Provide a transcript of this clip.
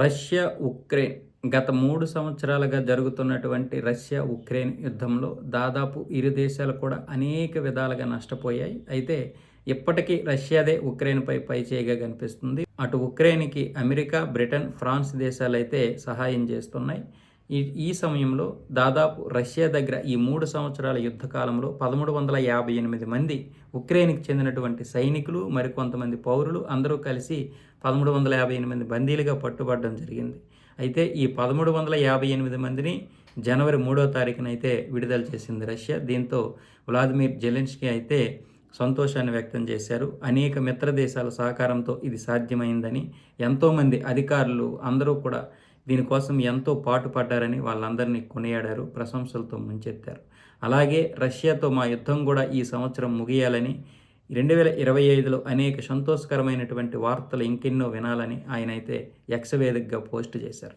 Russia Ukraine గత మూడు సంవత్సరాలుగా జరుగుతున్నటువంటి రష్యా ఉక్రెయిన్ యుద్ధంలో దాదాపు ఇరు దేశాలు కూడా అనేక విధాలుగా నష్టపోయాయి. అయితే ఇప్పటికీ రష్యాదే ఉక్రెయిన్పై పైచేయిగా కనిపిస్తుంది. అటు ఉక్రెయిన్కి అమెరికా బ్రిటన్ ఫ్రాన్స్ దేశాలు అయితే సహాయం చేస్తున్నాయి. ఈ ఈ సమయంలో దాదాపు రష్యా దగ్గర ఈ మూడు సంవత్సరాల యుద్ధకాలంలో పదమూడు వందల యాభై ఎనిమిది మంది ఉక్రెయిన్కి చెందినటువంటి సైనికులు మరికొంతమంది పౌరులు అందరూ కలిసి పదమూడు వందల యాభై ఎనిమిది బందీలుగా పట్టుబడడం జరిగింది. అయితే ఈ పదమూడు వందల యాభై ఎనిమిది మందిని జనవరి మూడో తారీఖున అయితే విడుదల చేసింది రష్యా. దీంతో వ్లాదిమిర్ జెలెన్స్కీ అయితే సంతోషాన్ని వ్యక్తం చేశారు. అనేక మిత్ర దేశాల సహకారంతో ఇది సాధ్యమైందని ఎంతోమంది అధికారులు అందరూ కూడా దీనికోసం ఎంతో పాటుపడ్డారని వాళ్ళందరినీ కొనియాడారు ప్రశంసలతో ముంచెత్తారు. అలాగే రష్యాతో మా యుద్ధం కూడా ఈ సంవత్సరం ముగియాలని రెండు వేల ఇరవై ఐదులో అనేక సంతోషకరమైనటువంటి వార్తలు ఇంకెన్నో వినాలని ఆయన అయితే యక్షవేదికగా పోస్ట్ చేశారు.